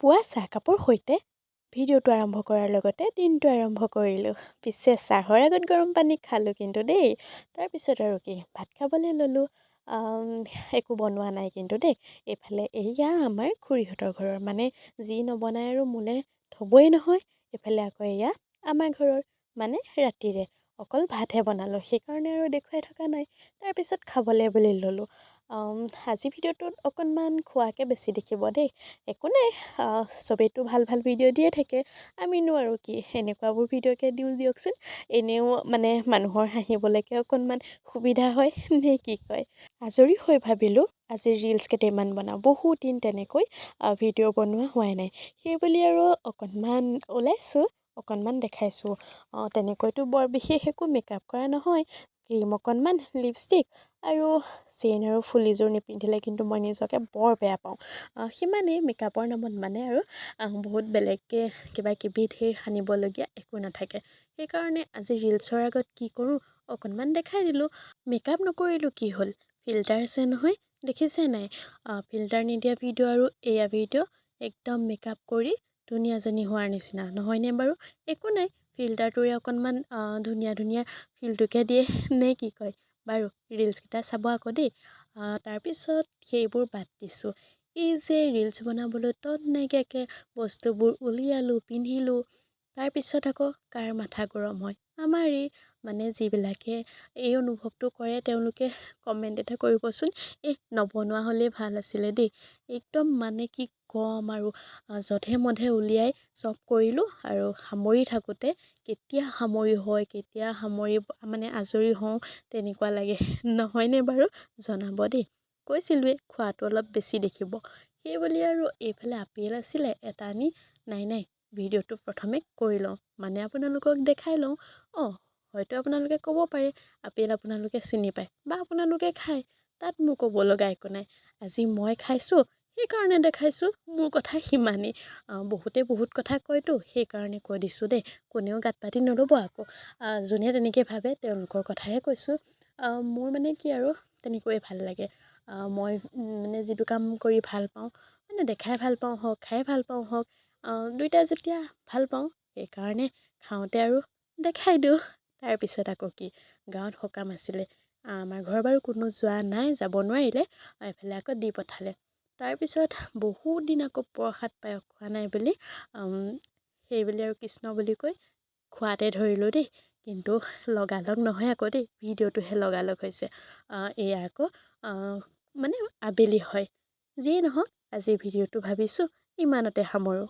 পুৱা চাহকাপৰ সৈতে ভিডিঅ'টো আৰম্ভ কৰাৰ লগতে দিনটো আৰম্ভ কৰিলোঁ। পিছে চাহৰ আগত গৰম পানী খালোঁ কিন্তু দেই। তাৰপিছত আৰু কি ভাত খাবলৈ ল'লোঁ। একো বনোৱা নাই কিন্তু দেই। এইফালে এয়া আমাৰ খুৰীহঁতৰ ঘৰৰ। মানে যি নবনায় আৰু মোলৈ থ'বই নহয়। এইফালে আকৌ এয়া আমাৰ ঘৰৰ মানে ৰাতিৰে। অকল ভাতহে বনালোঁ সেইকাৰণে আৰু দেখুৱাই থকা নাই। তাৰপিছত খাবলৈ বুলি ল'লোঁ। আজি ভিডিঅ'টোত অকণমান খোৱাকৈ বেছি দেখিব দেই। একো নাই চবেইতো ভাল ভাল ভিডিঅ' দিয়ে থাকে। আমিনো আৰু কি এনেকুৱাবোৰ ভিডিঅ'কে দিওঁ দিয়কচোন। এনেও মানে মানুহৰ হাঁহিবলৈকে অকণমান সুবিধা হয় নে কি কয়? আজৰি হৈ ভাবিলোঁ আজি ৰিলচ কেইটামান বনাওঁ বহুত দিন তেনেকৈ ভিডিঅ' বনোৱা হোৱাই নাই। সেইবুলি আৰু অকণমান ওলাইছোঁ অকণমান দেখাইছোঁ। তেনেকৈতো বৰ বিশেষ একো মেকআপ কৰা নহয় ক্ৰীম অকণমান লিপষ্টিক আৰু চেইন আৰু ফুলিযোৰ নিপিন্ধিলে কিন্তু মই নিজকে বৰ বেয়া পাওঁ। সিমানেই মেকআপৰ নামত মানে আৰু বহুত বেলেগকৈ কিবা কিবি ধেৰ সানিবলগীয়া একো নাথাকে। সেইকাৰণে আজি ৰিলচৰ আগত কি কৰোঁ অকণমান দেখাই দিলোঁ। মেকআপ নকৰিলোঁ কি হ'ল? ফিল্টাৰ আছে নহয় দেখিছে নাই? ফিল্টাৰ নিদিয়া ভিডিঅ' আৰু এয়া ভিডিঅ' একদম মেকআপ কৰি ধুনীয়াজনী হোৱাৰ নিচিনা নহয়নে বাৰু? একো নাই। ফিল্টাৰটোৰে অকণমান ধুনীয়া ধুনীয়া ফিলটোকে দিয়ে নে কি কয়? বাৰু ৰিলচকেইটা চাব আকৌ দেই। তাৰপিছত সেইবোৰ বাদ দিছোঁ। এই যে ৰিলচ বনাবলৈ তত নাইকিয়াকৈ বস্তুবোৰ উলিয়ালোঁ পিন্ধিলোঁ তাৰপিছত আকৌ কাৰ মাথা গৰম হয়? আমাৰেই মানে যিবিলাকে এই অনুভৱটো কৰে তেওঁলোকে কমেণ্ট এটা কৰিবচোন। এই নবনোৱা হ'লেই ভাল আছিলে দেই। একদম মানে কি ক'ম আৰু জধে মধে উলিয়াই চব কৰিলোঁ আৰু সামৰি থাকোঁতে কেতিয়া সামৰি হয় কেতিয়া সামৰি মানে আজৰি হওঁ তেনেকুৱা লাগে। নহয়নে বাৰু? জনাব দেই। কৈছিলোঁৱেই খোৱাটো অলপ বেছি দেখিব। সেইবুলি আৰু এইফালে আপেল আছিলে এটা আনি নাই নাই ভিডিঅ'টো প্ৰথমে কৰি লওঁ। মানে আপোনালোকক দেখাই লওঁ। অঁ হয়তো আপোনালোকে ক'ব পাৰে আপেল আপোনালোকে চিনি পায় বা আপোনালোকে খায় তাত মোৰ ক'ব লগা একো নাই। আজি মই খাইছোঁ সেইকাৰণে দেখাইছোঁ মোৰ কথা সিমানেই। বহুতে বহুত কথা কয়তো সেইকাৰণে কৈ দিছোঁ দেই কোনেও গাত পাতি নল'ব আকৌ। যোনে তেনেকৈ ভাবে তেওঁলোকৰ কথাহে কৈছোঁ। মোৰ মানে কি আৰু তেনেকৈয়ে ভাল লাগে। মই মানে যিটো কাম কৰি ভাল পাওঁ মানে দেখাই ভাল পাওঁ হওক খাই ভাল পাওঁ হওক দুয়োটা যেতিয়া ভাল পাওঁ সেইকাৰণে খাওঁতে আৰু দেখাই দিওঁ। তাৰপিছত আকৌ কি গাঁৱত সকাম আছিলে। আমাৰ ঘৰৰ বাৰু কোনো যোৱা নাই যাব নোৱাৰিলে এফালে আকৌ দি পঠালে। তাৰপিছত বহুত দিন আকৌ প্ৰসাদ পায়স খোৱা নাই বুলি সেইবুলি আৰু কৃষ্ণ বুলি কৈ খোৱাতে ধৰিলোঁ দেই। কিন্তু লগালগ নহয় আকৌ দেই ভিডিঅ'টোহে লগালগ হৈছে। এয়া আকৌ মানে আবেলি হয়। যিয়েই নহওক আজিৰ ভিডিঅ'টো ভাবিছোঁ ইমানতে সামৰোঁ।